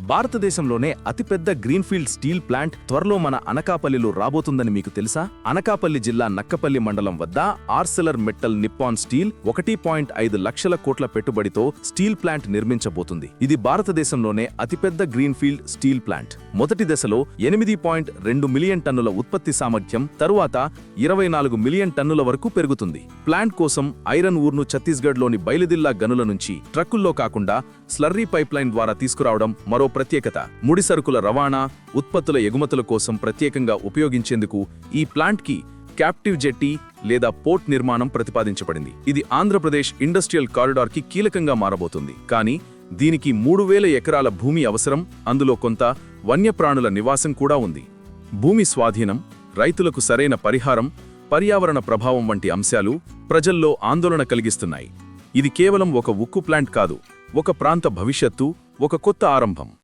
భారతదేశంలోనే అతిపెద్ద greenfield steel plant త్వరలో మన అనకాపల్లిలో రాబోతుందని మీకు తెలుసా? అనకాపల్లి జిల్లా నక్కపల్లి మండలం వద్ద ఆర్సెలర్ మెట్టల్ నిప్పాన్ స్టీల్ ఒకటి పాయింట్ ఐదు లక్షల కోట్ల పెట్టుబడితో స్టీల్ ప్లాంట్ నిర్మించబోతుంది. ఇది భారతదేశంలోనే అతిపెద్ద గ్రీన్ఫీల్డ్ స్టీల్ ప్లాంట్. మొదటి దశలో ఎనిమిది పాయింట్ రెండు మిలియన్ టన్నుల ఉత్పత్తి సామర్థ్యం తరువాత ఇరవై నాలుగు మిలియన్ టన్నుల వరకు పెరుగుతుంది. ప్లాంట్ కోసం ఐరన్ ఊర్ను ఛత్తీస్గఢ్లోని బయలుదిల్లా గనుల నుంచి ట్రక్కుల్లో కాకుండా స్లర్రీ పైప్లైన్ ద్వారా తీసుకురావడం మరో ప్రత్యేకత. ముడి సరుకుల రవాణా ఉత్పత్తుల ఎగుమతుల కోసం ప్రత్యేకంగా ఉపయోగించేందుకు ఈ ప్లాంట్కి క్యాప్టివ్ జెట్టి లేదా పోర్ట్ నిర్మాణం ప్రతిపాదించబడింది. ఇది ఆంధ్రప్రదేశ్ ఇండస్ట్రియల్ కారిడార్కి కీలకంగా మారబోతుంది. కానీ దీనికి మూడు వేల ఎకరాల భూమి అవసరం అందులో కొంత వన్యప్రాణుల నివాసం కూడా ఉంది. భూమి స్వాధీనం రైతులకు సరైన పరిహారం పర్యావరణ ప్రభావం వంటి అంశాలు ప్రజల్లో ఆందోళన కలిగిస్తున్నాయి. ఇది కేవలం ఒక ఉక్కు ప్లాంట్ కాదు. ఒక ప్రాంత భవిష్యత్తు ఒక కొత్త ఆరంభం.